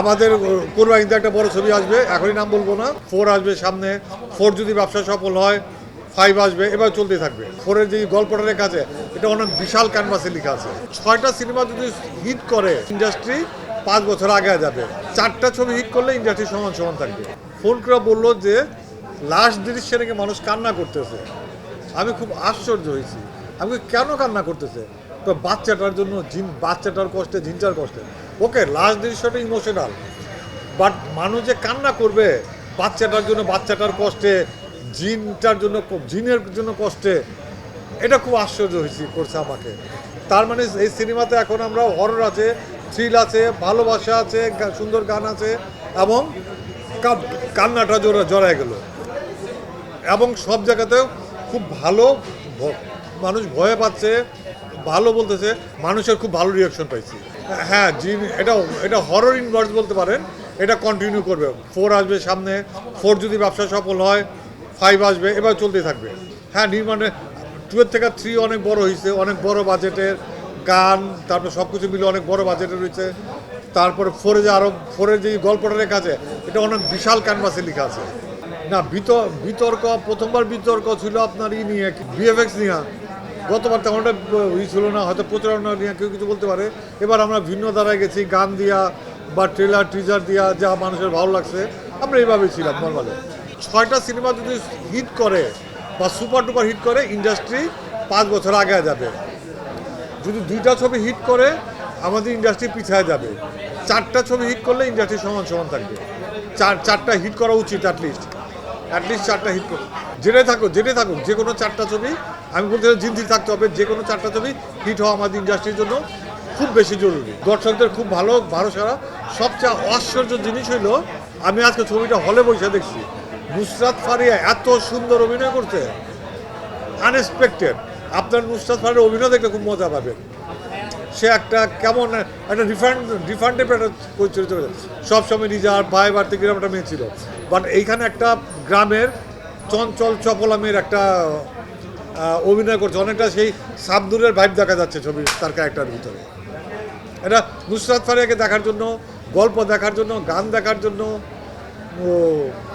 আমাদের কোরবানিতে একটা বড় ছবি আসবে, এখনই নাম বলব না। ফোর আসবে সামনে, ফোর যদি ব্যবসা সফল হয় ফাইভ আসবে, এবার চলতে থাকবে। ফোরের যে গল্পটা লেখা আছে, এটা অনেক বিশাল ক্যানভাসে লেখা আছে। ছয়টা সিনেমা যদি হিট করে ইন্ডাস্ট্রি পাঁচ বছর আগে যাবে। চারটা ছবি হিট করলে ইন্ডাস্ট্রি সমান সমান থাকবে। ফোন করে বলল যে লাস্ট দৃশ্যে নাকি মানুষ কান্না করতেছে। আমি খুব আশ্চর্য হয়েছি। আমি কেন কান্না করতেছে? তো বাচ্চাটার জন্য জিন, বাচ্চাটার কষ্টে, জিনটার কষ্টে। ওকে লাস্ট দৃশ্যটা ইমোশনাল বাট মানুষ যে কান্না করবে, বাচ্চাটার জন্য, বাচ্চাটার কষ্টে, জিনটার জন্য, জিনের জন্য কষ্টে, এটা খুব আশ্চর্য হয়েছে, করছে আমাকে। তার মানে এই সিনেমাতে এখন আমরা হরর আছে থ্রিল আছে, ভালোবাসা আছে সুন্দর গান আছে, এবং কান্নাটা জোড়া, জড়ায় গেল। এবং সব জায়গাতেও খুব ভালো মানুষ ভয় পাচ্ছে, ভালো বলতেছে, মানুষের খুব ভালো রিয়াকশন পাইছি। হ্যাঁ জিন এটা এটা হরর ইনভার্স বলতে পারেন। এটা কন্টিনিউ করবে। ফোর আসবে সামনে। ফোর যদি ব্যবসা সফল হয় ফাইভ আসবে, এবার চলতে থাকবে। হ্যাঁ নির্মাণে টুয়ের থেকে থ্রি অনেক বড় হয়েছে অনেক বড় বাজেটের গান, তারপর সব কিছু মিলে অনেক বড় বাজেটের রয়েছে তারপরে ফোরে যে আরও ফোরের যে গল্পটা লেখা আছে, এটা অনেক বিশাল ক্যানভাসে লেখা আছে। না বিতর বিতর্ক প্রথমবার বিতর্ক ছিল আপনার ই নিয়ে ভিএফএক্স নিয়ে। গতবার তেমন একটা ই ছিল না, হয়তো প্রচারণা নিয়ে কেউ কিছু বলতে পারে। এবার আমরা ভিন্ন দ্বারায় গেছি, গান দিয়া বা ট্রেলার টিজার দিয়া, যা মানুষের ভালো লাগছে, আমরা এইভাবেই ছিলাম নর্মালি ছয়টা সিনেমা যদি হিট করে বা সুপার টুপার হিট করে ইন্ডাস্ট্রি পাঁচ বছর আগে যাবে। যদি দুইটা ছবি হিট করে, আমাদের ইন্ডাস্ট্রি পিছায় যাবে। চারটা ছবি হিট করলে ইন্ডাস্ট্রি সমান সমান থাকবে। চার, চারটা হিট করা উচিত অ্যাটলিস্ট অ্যাটলিস্ট চারটা হিট করো যেটাই থাকুক যেটাই থাকুক যে কোনো চারটা ছবি আমি বলতে জিনজি থাকতে হবে যে কোনো চারটা ছবি হিট হওয়া আমাদের ইন্ডাস্ট্রির জন্য খুব বেশি জরুরি। দর্শকদের খুব ভালো ভালো সারা। সবচেয়ে আশ্চর্য জিনিস হইল আমি আজকে ছবিটা হলে বসে দেখছি। নুসরাত ফারিয়া এত সুন্দর অভিনয় করছে। আনএক্সপেক্টেড আপনার নুসরাত ফারিয়ার অভিনয় দেখলে খুব মজা পাবেন। সে একটা কেমন একটা রিফান্ড রিফান্ডের একটা চরিত্র সবসময় নিজের ভাই বাড়তে কিরম একটা মেয়ে ছিল। বাট এইখানে একটা গ্রামের চঞ্চল চপলামের একটা আহ, অভিনয় করছে। অনেকটা সেই সাবদুরের ভাইব দেখা যাচ্ছে ছবি তার ক্যারেক্টার ভিতরে। এটা নুসরাত ফারিয়াকে দেখার জন্য, গল্প দেখার জন্য, গান দেখার জন্য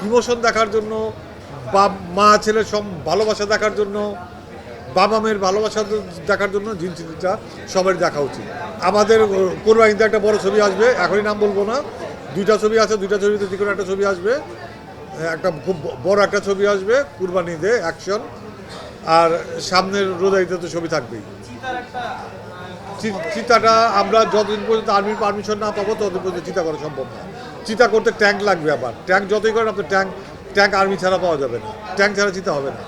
ইমোশন দেখার জন্য বা মা, ছেলের সব ভালোবাসা দেখার জন্য, বাবা মেয়ের ভালোবাসা দেখার জন্য জিনিসটা সবার দেখা উচিত। আমাদের কোরবানিতে একটা বড় ছবি আসবে, এখনই নাম বলব না। দুইটা ছবি আছে, দুইটা ছবিতে যে কোনো একটা ছবি আসবে। একটা খুব বড় একটা ছবি আসবে, কুরবানিতে অ্যাকশন আর সামনের রোদাইতে তো ছবি থাকবেই। চিতাটা আমরা যতদিন পর্যন্ত আর্মির পারমিশন না পাবো, ততদিন পর্যন্ত চিতা করা সম্ভব না। চিতা করতে ট্যাঙ্ক লাগবে আবার। ট্যাঙ্ক যতই করেন আপনার ট্যাঙ্ক ট্যাঙ্ক আর্মি ছাড়া পাওয়া যাবে না। ট্যাঙ্ক ছাড়া চিতা হবে না।